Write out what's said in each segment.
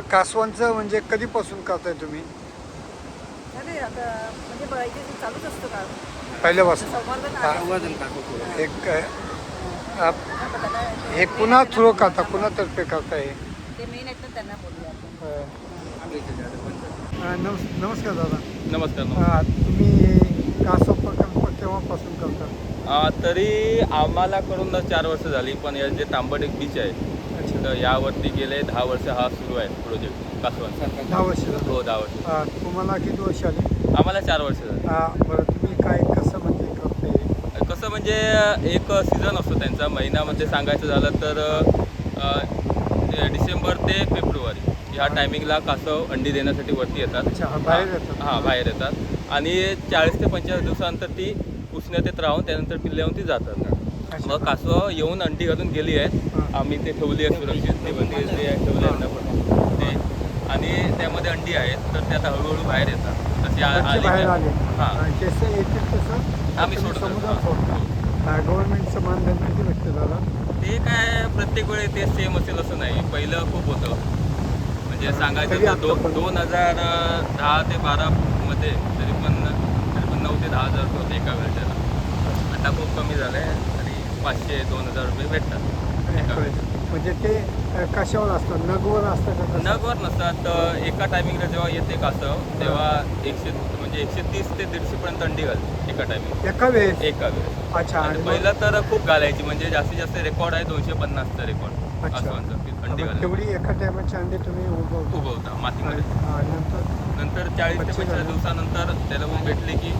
कासवांचं म्हणजे कधीपासून करताय तुम्ही? अरे आता म्हणजे चालूच असतं का पहिल्यापासून? संवर्धन हा. आहे. एक अ, त्याला- हे आहे थ्रू करता कुणातर्फे करताय. ते मेन आहेत ना त्यांना बोलूया आपण. नमस् नमस्कार दादा. नमस्कार नमस्कार. अ, तुम्ही कासव प्रकल्प केव्हापासून करता? आ, तरी आम्हाला करून ना चार वर्ष झाली पण या जे तांबट एक बीच आहे तर यावरती गेले दहा वर्ष हा सुरू आहे प्रोजेक्ट कासवांचा दहा वर्ष झाली. हो दहा वर्ष. अ, तुम्हाला किती वर्ष आली? आम्हाला चार वर्ष झाली. अ, बरं तुम्ही काय कसं म्हणजे करते? कसं म्हणजे एक सीझन असतो त्यांचा. महिन्यामध्ये सांगायचं झालं तर अ, ते डिसेंबर ते फेब्रुवारी. ह्या टायमिंगला कासव अंडी देण्यासाठी वरती येतात. अच्छा, हा, बाहेर येतात. हां बाहेर येतात. आणि चाळीस ते पंचेचाळीस दिवसानंतर ती उष्णतेत राहून त्यानंतर पिल्ल्याहून ती जातात. मग कासव येऊन अंडी घालून गेली आहेत. आम्ही ते ठेवली आहे सुरक्षित. ते पण ते ते ठेवले आहेत ना पण. ते. आणि त्यामध्ये अंडी आहेत तर ते आता हळूहळू बाहेर येतात. बच्चे आली हां. तसं आम्ही सोडतो. समुद्रात सोडता. गव्हर्नमेंटचं मानधन किती भेटतं दादा? ते काय प्रत्येक वेळी ते सेम असेल असं नाही. पहिलं खूप होतं. म्हणजे सांगायचं तरी तर दो आता पण- दोन हजार दहा ते बारामध्ये तरी पण तरी पण नऊ ते दहा हजार होते एका वेळेला आता खूप कमी झालं आहे पाचशे दोन हजार रुपये भेटतात. म्हणजे ते कशावर असतं नगवर असतं का कसं? नगवर नसतात एका टायमिंगला जेव्हा येते कासव तेव्हा एकशे म्हणजे एकशे तीस ते दीडशेपर्यंत अंडी घालते एका टायमिंग एका वेळेस? एका वेळेस. अच्छा पहिलं तर खूप घालायची म्हणजे जास्तीत जास्त रेकॉर्ड आहे दोनशे पन्नासचा रेकॉर्ड अंडी तेवढी एका टायमाची अंडे तुम्ही उगवता मातीमध्ये. नंतर? नंतर चाळीस ते पंचेचाळीस. दिवसानंतर त्याला भेटले की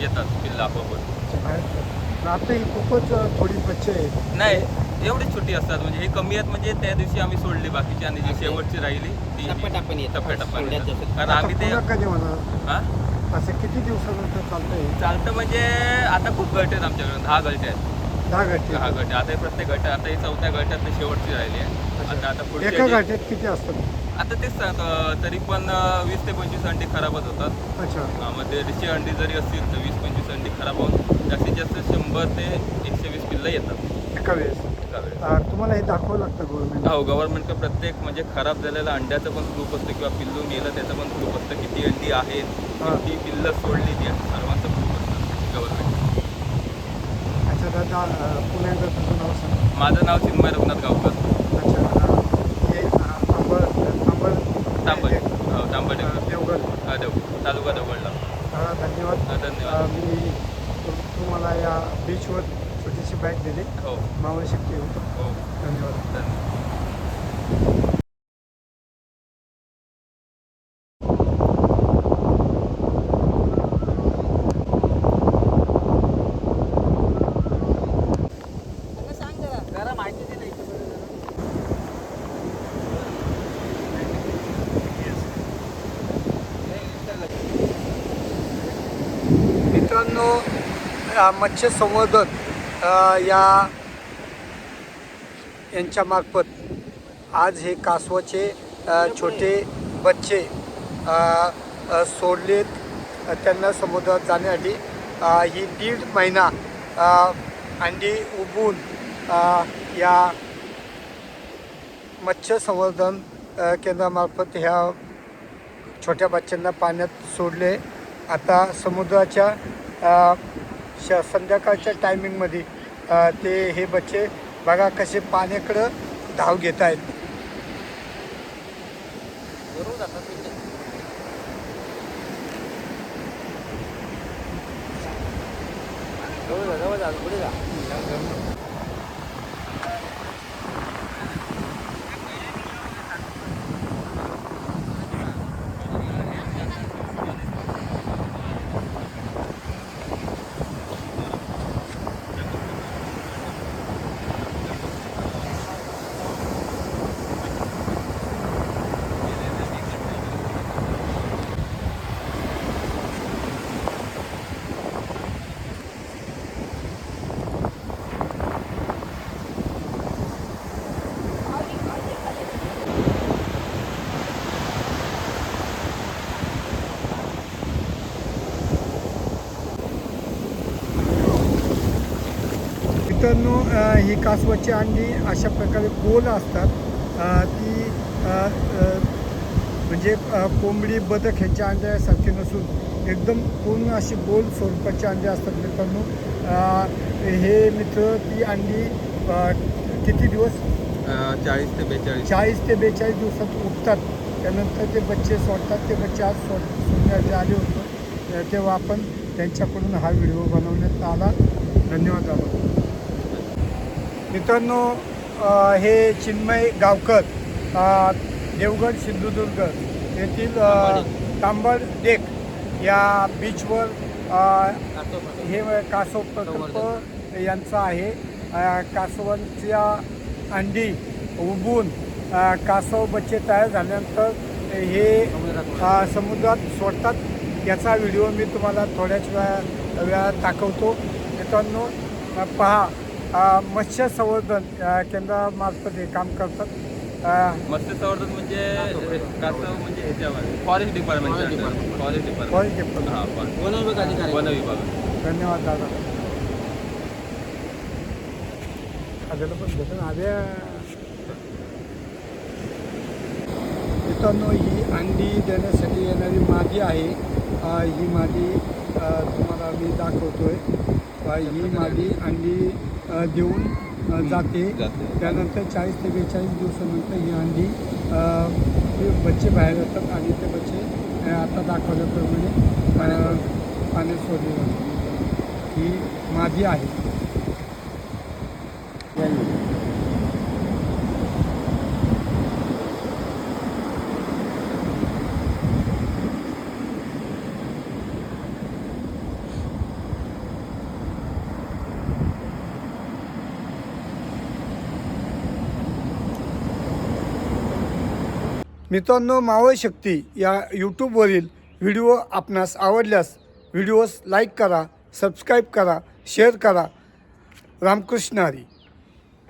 येतात पिल्ला आपोआप ही खूपच थोडी बच्चे आहेत नाही एवढी छोटी असतात. म्हणजे हे कमी आहेत म्हणजे त्या दिवशी आम्ही सोडली बाकीची आणि जी शेवटची राहिली ती टप्प्याटप्प्याने. टप्प्याटप्प्याने येतात. कारण आम्ही ते पुन्हा कधी होणार? हा? असं किती दिवसानंतर चालतंय? चालतं म्हणजे आता खूप गट आहेत आमच्याकडे. दहा गट आहेत. दहा घाटी दहा गट आता हे प्रत्येक गट आता ही चौथ्या गटात शेवटची राहिली आहे. आता आता पुढची एका किती असतात? आता तेच सांगतो. तरी पण अं, वीस ते पंचवीस अंडी खराबच होतात. अच्छा. हा, मग दीडशे अंडी जरी असतील तर वीस पंचवीस अंडी खराब होऊन जास्तीत जास्त शंभर ते एकशे वीस पिल्लं येतात. एका वेळेस. एका वेळेस. अ, तुम्हाला हे दाखवावं लागतं गव्हर्नमेंट हो गव्हर्नमेंटचं प्रत्येक म्हणजे खराब झालेलं अंड्याचं पण प्रूफ असतं किंवा पिल्लू गेलं त्याचं पण प्रूफ असतं. किती अंडी आहेत हा. किती पिल्लं सोडली ती असं सर्वांचं प्रूफ असतं गव्हर्नमेंट अच्छा दादा अ, एकदा तुझं नाव सांग. माझं नाव चिन्मय रघुनाथ गावकर. अच्छा अ, हे अ, तांबट हो देवगड. देव तालुका देवगडला. धन्यवाद. धन्यवाद. अ, मी तु- तुम्हाला या बीचवर छोटीशी बॅग दिली. हो. मावळ शक्ती होतो. हो. धन्यवाद धन्यवाद. मित्रांनो मत्स्य संवर्धन या या यांच्यामार्फत आज हे कासवाचे छोटे बच्चे सोडलेत त्यांना समुद्रात जाण्यासाठी. ही दीड महिना अंडी उबून या मत्स्य संवर्धन केंद्रामार्फत ह्या छोट्या बच्च्यांना पाण्यात सोडले. आता समुद्राच्या श संध्याकाळच्या टायमिंगमध्ये ते हे बच्चे बघा कसे पाण्याकडं धाव घेत आहेत बरोबर जवळ जा, जवळ जा, पुढे जा. मित्रांनो ही कासवाची अंडी अशा प्रकारे गोल असतात. ती म्हणजे कोंबडी बदक ह्याच्या अंड्यासारखे नसून एकदम पूर्ण अशी गोल स्वरूपाची अंडी असतात मित्रांनो. हे मित्र ती अंडी किती दिवस? चाळीस ते बेचाळीस. चाळीस ते बेचाळीस दिवसात उठतात त्यानंतर ते बच्चे सोडतात. ते बच्चे आज सोड सोडण्यात आले होते. तेव्हा आपण त्यांच्याकडून हा व्हिडिओ बनवण्यात आला. धन्यवाद दादा. मित्रांनो हे चिन्मय गावकर देवगड सिंधुदुर्ग येथील तांबड डेक या बीचवर हे कासव प्रकल्प यांचा आहे. कासवांच्या अंडी उबून कासव बच्चे तयार झाल्यानंतर हे समुद्रात सोडतात. याचा व्हिडिओ मी तुम्हाला थोड्याच वेळा वेळात दाखवतो. मित्रांनो पहा. मत्स्य संवर्धन केंद्रामार्फत हे काम करतात. मत्स्य संवर्धन म्हणजे म्हणजे ह्याच्यावर फॉरेस्ट डिपार्टमेंटच्या अंडर. Forest department. हां. वन विभाग अधिकारी. वन विभाग. धन्यवाद दादा. आद्याला पण आद्या मित्रांनो ही अंडी देण्यासाठी येणारी मादी आहे. ही मादी तुम्हाला मी दाखवतोय. ही मादी अंडी देऊन जाते. त्यानंतर चाळीस ते बेचाळीस दिवसानंतर ही अंडी बच्चे बाहेर येतात आणि ते बच्चे आता दाखवल्याप्रमाणे पाण्यात सोडले जातात ही मादी आहे. मित्रांनो मावळ शक्ती या यूट्यूबवरील व्हिडिओ आपणास आवडल्यास व्हिडिओस लाईक करा सबस्क्राईब करा शेअर करा. रामकृष्ण हरी.